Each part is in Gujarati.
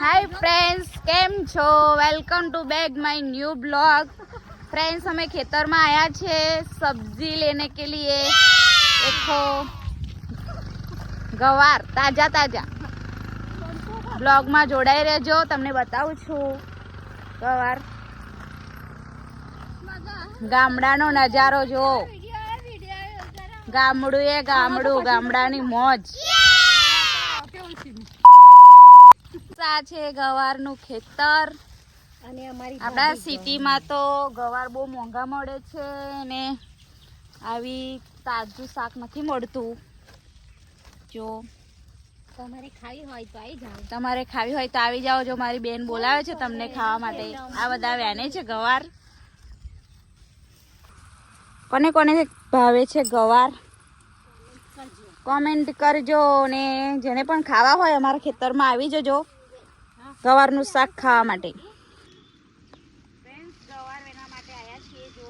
હાય ફ્રેન્ડ્સ કેમ છો? Welcome to back my new blog friends અમે ખેતરમાં આવ્યા છે સબ્જી લેને કે લીએ. દેખો. ગવાર, તાજા તાજા. બ્લોગમાં જોડાઈ રહેજો, તમને બતાવું છું. ગવાર. ગામડાનો નજારો જો ગામડું એ ગામડું, ગામડાની મોજ. આ છે ગવારનું ખેતર. અને અમારી આપણા સિટીમાં તો ગવાર બહુ મોંઘા મળે છે અને આવી તાજું શાક નથી મળતું. જો. તમારે ખાવી હોય તો આવી જાઓ. તમારે ખાવી હોય તો આવી જાઓ. જો મારી બેન બોલાવે છે તમને ખાવા માટે. આ બધા વેને છે ગવાર. કોને કોને ભાવે છે ગવાર? કોમેન્ટ કરજો ને જેને પણ ખાવા હોય અમારા ખેતરમાં આવી જજો. ગવારનું શાક ખાવા માટે. ગવાર એના માટે આવ્યા છીએ જો.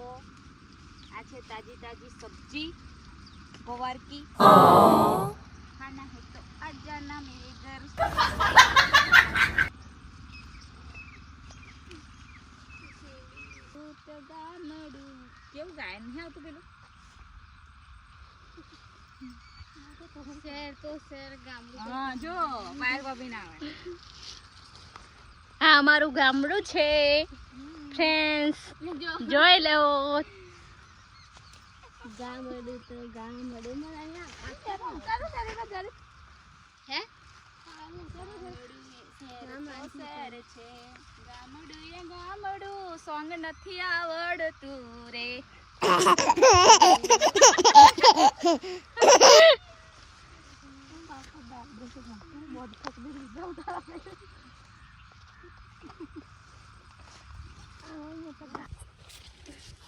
આ છે તાજી તાજી સબ્જી ગવાર કી ખાના હે તો આ જાના મેરે ઘર. કેવું ગાય? નહીં આવતું પેલું? શેર તો શેર ગામડું હા જો બાર બાબી ના આવે. અમારું ગામડું છે. ફ્રેન્ડ્સ જોઈ લેવો ગામડું તો ગામડું હે? શહેર છે ગામડું ગામડું સોંગ નથી આવડતું રે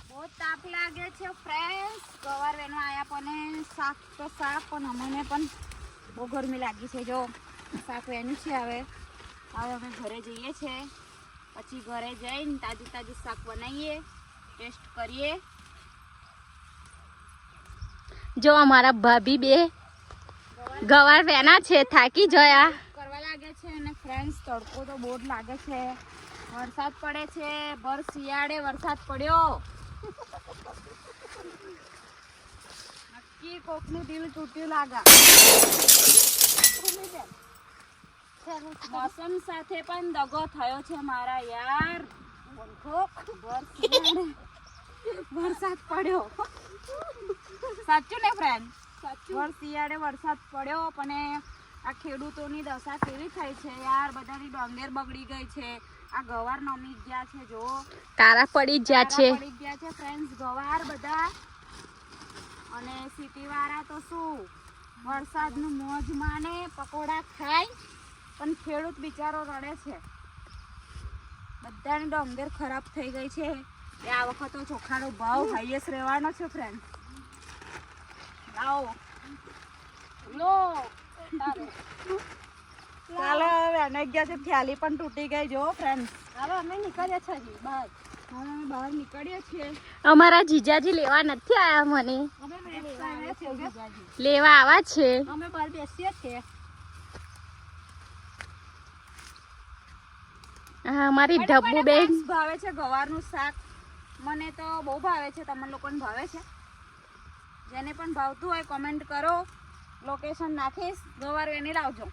બહુ તાપ લાગે છે ફ્રેશ ગવાર વેનો આયા પણ શાક તો શાક, પણ અમને પણ બહુ ગરમી લાગી છે. જો, શાક વેનું છે હવે. હવે અમે ઘરે જઈએ છે. પછી ઘરે જઈને તાજું તાજું શાક બનાવીએ, ટેસ્ટ કરીએ. જો, અમારા ભાભી બે ગવાર વેના છે. થાકી જયા. ફ્રેન્ડ્સ તડકો તો બહુ જ લાગે છે. વરસાદ પડે છે. ભર શિયાળે વરસાદ પડ્યો. નક્કી કોકનું દિલ તૂટ્યું લાગા. મોસમ સાથે પણ દગો થયો છે મારા યાર. વરસાદ પડ્યો. સાચું ને ફ્રેન્ડ ભર શિયાળે વરસાદ પડ્યો પણ આ ખેડૂતોની દશા કેવી થઈ છે યાર? બધાની ડોંગેર બગડી ગઈ છે. આ ગવાર નમી ગયા છે જો. કારા પડી ગયા છે. પડી ગયા છે ફ્રેન્ડ્સ ગવાર બધા. અને સિટી વાળા તો શું? વરસાદનું મોજ માને પકોડા ખાય પણ ખેડૂત બિચારો રડે છે. બધાની ડોંગેર ખરાબ થઈ ગઈ છે. એ આ વખત ચોખાનો ભાવ હાઈએસ્ટ રહેવાનો છે ફ્રેન્ડ લાવો લો. ચાલો હવે અનેક ગયા છે થેલી પણ તૂટી ગઈ જો ફ્રેન્ડ હવે અમે નીકળ્યા છે હજી બહાર હવે અમે બહાર નીકળીએ છીએ. અમારા જીજાજી લેવા નથી આયા મને. લેવા આવા છે. અમે બહાર બેસીએ છીએ. હા અમારી ઢબ્બુ બેન ભાવે છે ગવારનું શાક. મને તો બહુ ભાવે છે તમને લોકોને ભાવે છે? જેને પણ ભાવતું હોય કોમેન્ટ કરો. લોકેશન નાખીશ ગવાર વેની લાવજો.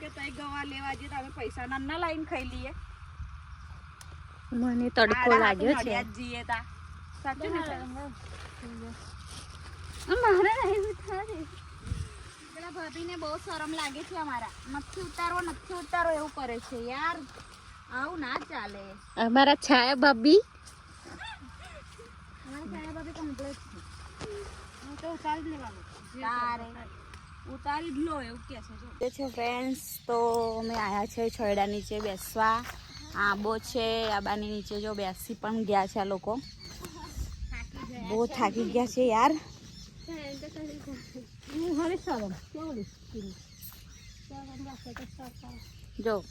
કે તઈ ગવાર લેવા જઈએ તો અમે પૈસા ના ના લાઈન ખાઈ લઈએ. મને તડકો લાગ્યો છે. જઈએ તા. સાચું ને મારે નહીં થાય પેલા ભાભીને બહુ શરમ લાગે છે અમારા. નથી ઉતારવો નથી ઉતારો એવું કરે છે. યાર આવું ના ચાલે. અમારા છાયા ભાભી? અમારી સાયા ભાભી કમ્પ્લેટ છે. છે ફ્રેન્ડ્સ તો અમે આવ્યા છે છોયડા નીચે બેસવા. આંબો છે આંબાની નીચે જો બેસી પણ ગયા છે આ લોકો. બહુ થાકી ગયા છે યાર. જો.